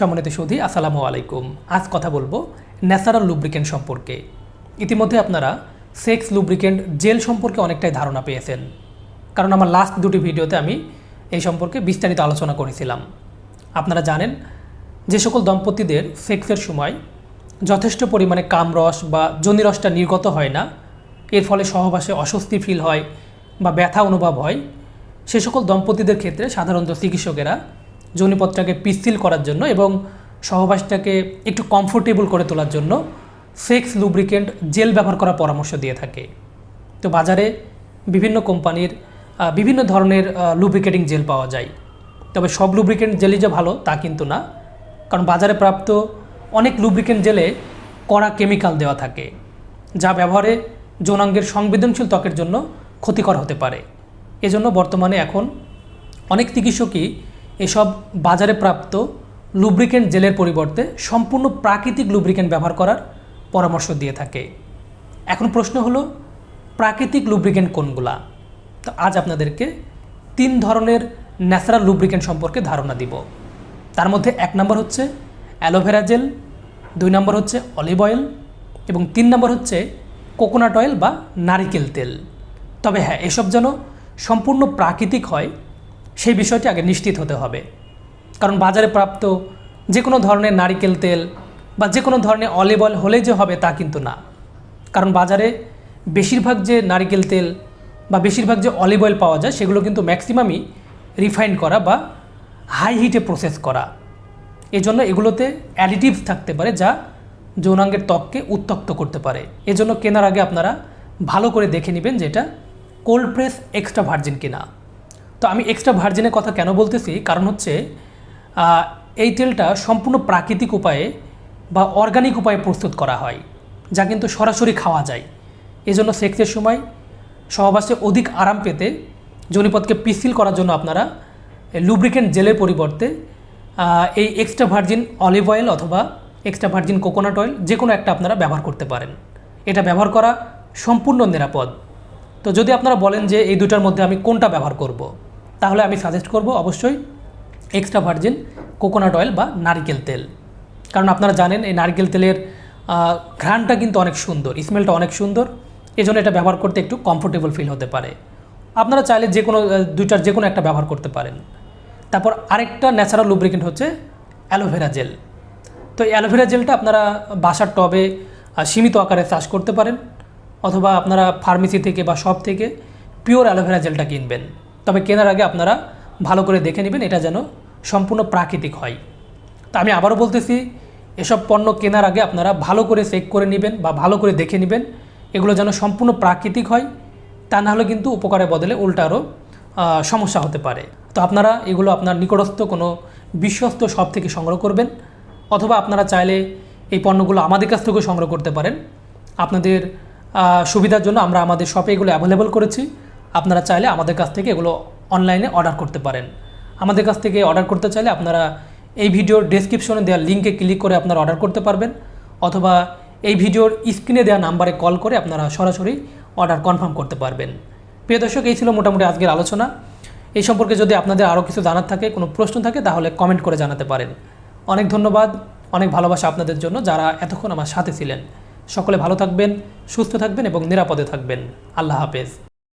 সম্মানিত সুধী, আসসালামু আলাইকুম। আজ কথা বলব ন্যাচারাল লুব্রিকেন্ট সম্পর্কে। ইতিমধ্যে আপনারা সেক্স লুব্রিকেন্ট জেল সম্পর্কে অনেকটাই ধারণা পেয়েছেন। কারণ আমার লাস্ট দুটি ভিডিওতে আমি এই সম্পর্কে বিস্তারিত আলোচনা করেছিলাম। আপনারা জানেন যে সকল দম্পতিদের সেক্সের সময় যথেষ্ট পরিমাণে কামরস বা জনিরসটা নির্গত হয় না। এর ফলে সহবাসে অস্বস্তি ফিল হয় বা ব্যথা অনুভব হয়। সে সকল দম্পতিদের ক্ষেত্রে সাধারণত চিকিৎসকেরা যৌনিপথটাকে পিস্থিল করার জন্য এবং সহবাসটাকে একটু কমফোর্টেবল করে তোলার জন্য সেক্স লুব্রিকেন্ট জেল ব্যবহার করার পরামর্শ দিয়ে থাকে। তো বাজারে বিভিন্ন কোম্পানির বিভিন্ন ধরনের লুব্রিকেটিং জেল পাওয়া যায়। তবে সব লুব্রিকেন্ট জেলই যে ভালো তা কিন্তু না। কারণ বাজারে প্রাপ্ত অনেক লুব্রিকেন্ট জেলে কড়া কেমিক্যাল দেওয়া থাকে, যা ব্যবহারে যৌনাঙ্গের সংবেদনশীল ত্বকের জন্য ক্ষতিকর হতে পারে। এজন্য বর্তমানে এখন অনেক চিকিৎসকই এসব বাজারে প্রাপ্ত লুব্রিকেন্ট জেলের পরিবর্তে সম্পূর্ণ প্রাকৃতিক লুব্রিকেন্ট ব্যবহার করার পরামর্শ দিয়ে থাকে। এখন প্রশ্ন হলো, প্রাকৃতিক লুব্রিকেন্ট কোনগুলা? তো আজ আপনাদেরকে তিন ধরনের ন্যাচারাল লুব্রিকেন্ট সম্পর্কে ধারণা দিব। তার মধ্যে এক নম্বর হচ্ছে অ্যালোভেরা জেল, দুই নম্বর হচ্ছে অলিভ অয়েল এবং তিন নম্বর হচ্ছে কোকোনাট অয়েল বা নারিকেল তেল। তবে হ্যাঁ এসব যেন সম্পূর্ণ প্রাকৃতিক হয় সেই বিষয়টি আগে নিশ্চিত হতে হবে। কারণ বাজারে প্রাপ্ত যে কোনো ধরনের নারিকেল তেল বা যে কোনো ধরনের অলিভ অয়েল হলেই যে হবে তা কিন্তু না। কারণ বাজারে বেশিরভাগ যে নারিকেল তেল বা বেশিরভাগ যে অলিভ অয়েল পাওয়া যায়, সেগুলো কিন্তু ম্যাক্সিমামই রিফাইন করা বা হাই হিটে প্রসেস করা। এজন্য এগুলোতে অ্যাডিটিভস থাকতে পারে যা যৌনাঙ্গের ত্বককে উত্তক্ত করতে পারে। এজন্য কেনার আগে আপনারা ভালো করে দেখে নেবেন যে এটা কোল্ড প্রেস এক্সট্রা ভার্জিন কিনা। তো আমি এক্সট্রা ভার্জিনের কথা কেন বলতেছি? কারণ হচ্ছে এই তেলটা সম্পূর্ণ প্রাকৃতিক উপায়ে বা অর্গানিক উপায়ে প্রস্তুত করা হয়, যা কিন্তু সরাসরি খাওয়া যায়। এজন্য সেক্সের সময় সহবাসে অধিক আরাম পেতে যৌনিপথকে পিসিল করার জন্য আপনারা লুব্রিকেন্ট জেলের পরিবর্তে এই এক্সট্রা ভার্জিন অলিভ অয়েল অথবা এক্সট্রা ভার্জিন কোকোনাট অয়েল যে কোনো একটা আপনারা ব্যবহার করতে পারেন। এটা ব্যবহার করা সম্পূর্ণ নিরাপদ। তো যদি আপনারা বলেন যে এই দুটার মধ্যে আমি কোনটা ব্যবহার করব। তাহলে আমি সাজেস্ট করব অবশ্যই এক্সট্রা ভার্জিন কোকোনাট অয়েল বা নারকেল তেল। কারণ আপনারা জানেন, এই নারকেল তেলের ঘ্রাণটা কিন্তু অনেক সুন্দর স্মেলটা অনেক সুন্দর। এই জন্য এটা ব্যবহার করতে একটু কমফোর্টেবল ফিল হতে পারে। আপনারা চাইলে যে কোনো দুইটার যে কোনো একটা ব্যবহার করতে পারেন। তারপর আরেকটা ন্যাচারাল লুব্রিকেন্ট হচ্ছে অ্যালোভেরা জেল তো এই অ্যালোভেরা জেলটা আপনারা বাসার টবে সীমিত আকারে চাষ করতে পারেন। অথবা আপনারা ফার্মেসি থেকে বা শপ থেকে পিওর অ্যালোভেরা জেলটা কিনবেন। তবে কেনার আগে আপনারা ভালো করে দেখে নেবেন এটা যেন সম্পূর্ণ প্রাকৃতিক হয়। তা আমি আবারও বলতেছি এসব পণ্য কেনার আগে আপনারা ভালো করে চেক করে নেবেন বা ভালো করে দেখে নেবেন এগুলো যেন সম্পূর্ণ প্রাকৃতিক হয় তা না হলে কিন্তু উপকারের বদলে উল্টা আরও আহ, সমস্যা হতে পারে। তো আপনারা এগুলো আপনার নিকটস্থ কোনো বিশ্বস্ত শপ থেকে সংগ্রহ করবেন অথবা আপনারা চাইলে এই পণ্যগুলো আমাদের কাছ থেকেও সংগ্রহ করতে পারেন। আপনাদের সুবিধার জন্য আমরা আমাদের শপে এগুলো অ্যাভেলেবল করেছি। আপনারা চাইলে আমাদের কাছ থেকে এগুলো অনলাইনে অর্ডার করতে পারেন। আমাদের কাছ থেকে অর্ডার করতে চাইলে আপনারা এই ভিডিওর ডেসক্রিপশনে দেওয়া লিঙ্কে ক্লিক করে আপনারা অর্ডার করতে পারবেন, অথবা এই ভিডিওর স্ক্রিনে দেওয়া নাম্বারে কল করে আপনারা সরাসরি অর্ডার কনফার্ম করতে পারবেন। প্রিয় দর্শক, এই ছিল মোটামুটি আজকের আলোচনা। এই সম্পর্কে যদি আপনাদের আরও কিছু জানার থাকে, কোনো প্রশ্ন থাকে, তাহলে কমেন্ট করে জানাতে পারেন। অনেক ধন্যবাদ, অনেক ভালোবাসা আপনাদের জন্য যারা এতক্ষণ আমার সাথে ছিলেন। সকলে ভালো থাকবেন, সুস্থ থাকবেন এবং নিরাপদে থাকবেন। আল্লাহ হাফেজ।